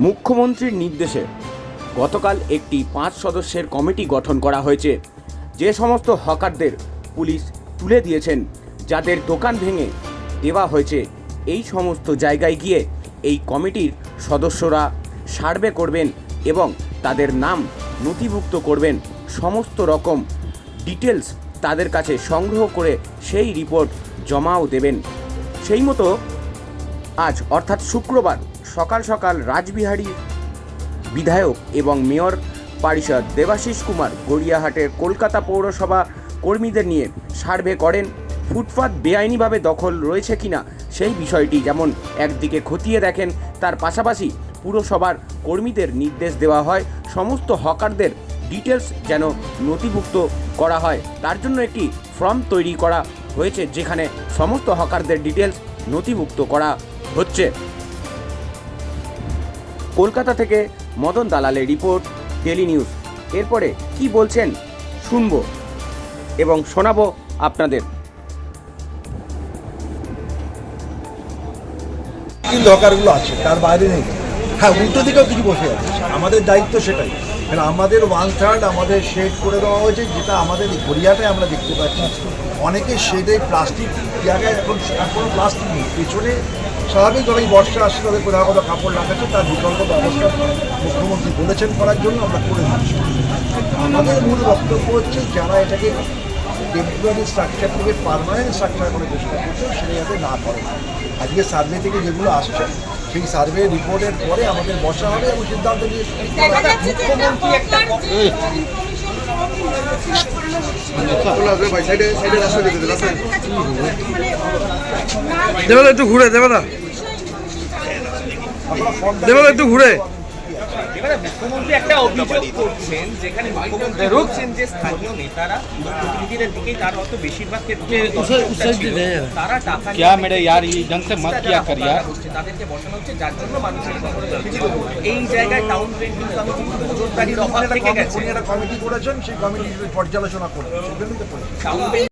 মুখ্যমন্ত্রীর নির্দেশে গতকাল একটি পাঁচ সদস্যের কমিটি গঠন করা হয়েছে। যে সমস্ত হকারদের পুলিশ তুলে দিয়েছেন, যাদের দোকান ভেঙে দেওয়া হয়েছে, এই সমস্ত জায়গায় গিয়ে এই কমিটির সদস্যরা সার্ভে করবেন এবং তাদের নাম নথিভুক্ত করবেন। সমস্ত রকম ডিটেলস তাদের কাছে সংগ্রহ করে সেই রিপোর্ট জমাও দেবেন। সেই মতো আজ, অর্থাৎ শুক্রবার সকাল সকাল রাজবিহারী বিধায়ক এবং মেয়র পরিষদ দেবাশিস কুমার গড়িয়াহাটের কলকাতা পৌরসভা কর্মীদের নিয়ে সার্ভে করেন। ফুটপাত বেআইনিভাবে দখল রয়েছে কিনা সেই বিষয়টি যেমন একদিকে খতিয়ে দেখেন, তার পাশাপাশি পুরসভার কর্মীদের নির্দেশ দেওয়া হয়। সমস্ত হকারদের ডিটেলস যেন নথিভুক্ত করা হয়। তার জন্য একটি ফর্ম তৈরি করা হয়েছে, যেখানে সমস্ত হকারদের ডিটেলস নথিভুক্ত করা হচ্ছে। কলকাতা থেকে মদন দালালের রিপোর্ট ডেলি নিউজ এরপরে কি বলছেন শুনব এবং শোনাবো আপনাদের। কিন্তু হকারগুলো আছে, তার বাইরে নেই। হ্যাঁ উল্টো দিকেও কিছু বসে আছে। আমাদের দায়িত্ব সেটাই। কারণ আমাদের ওয়ান থার্ড আমাদের শেড করে দেওয়া হয়েছে, যেটা আমাদের গড়িয়াটায় আমরা দেখতে পাচ্ছি। অনেকে শেডে প্লাস্টিক জায়গায় এখন এখনও প্লাস্টিক নেই। পেছনে স্বাভাবিকভাবে এই বর্ষা আসছে তাদের কোথাও কোথাও কাপড় লাগাচ্ছে তার বিকল্প ব্যবস্থা মুখ্যমন্ত্রী বলেছেন করার জন্য আমরা করে দিচ্ছি। আমাদের মূল বক্তব্য হচ্ছে যারা এটাকে টেম্পোরারি স্ট্রাকচার থেকে পারমানেন্ট স্ট্রাকচার করে চেষ্টা করছে সেটা যাতে না করে। আজকে সার্ভে থেকে যেগুলো আসছে সেই সার্ভে রিপোর্টের পরে আমাদের বসা হবে এবং সিদ্ধান্ত নিয়ে মুখ্যমন্ত্রী একটা দেবেদা একটু ঘুরে দেবেদা দেবেদা একটু ঘুরে। এবারে মুখ্যমন্ত্রী একটা অভিযোগ করছেন যেখানে মুখ্যমন্ত্রী বলছেন যে স্থানীয় নেতারা প্রতিনিধিদের দিকেই তার অত বেশিরভাগ ক্ষেত্রে অভিযোগটা ছিল। তারা টাকা क्या নিয়ে मेरे यार ये ढंग से मत किया कर यार হচ্ছে, তাদেরকে বসানো হচ্ছে যার জন্য মানুষের শহরে যাচ্ছে। এই জায়গায় টাউন প্রিন্টিং কমিটি নজরদারির অভাব থেকে গেছে উনি একটা কমিটি করেছেন সেই কমিটি পর্যালোচনা করবেন সেজন্যই তো করেছেন। টাউন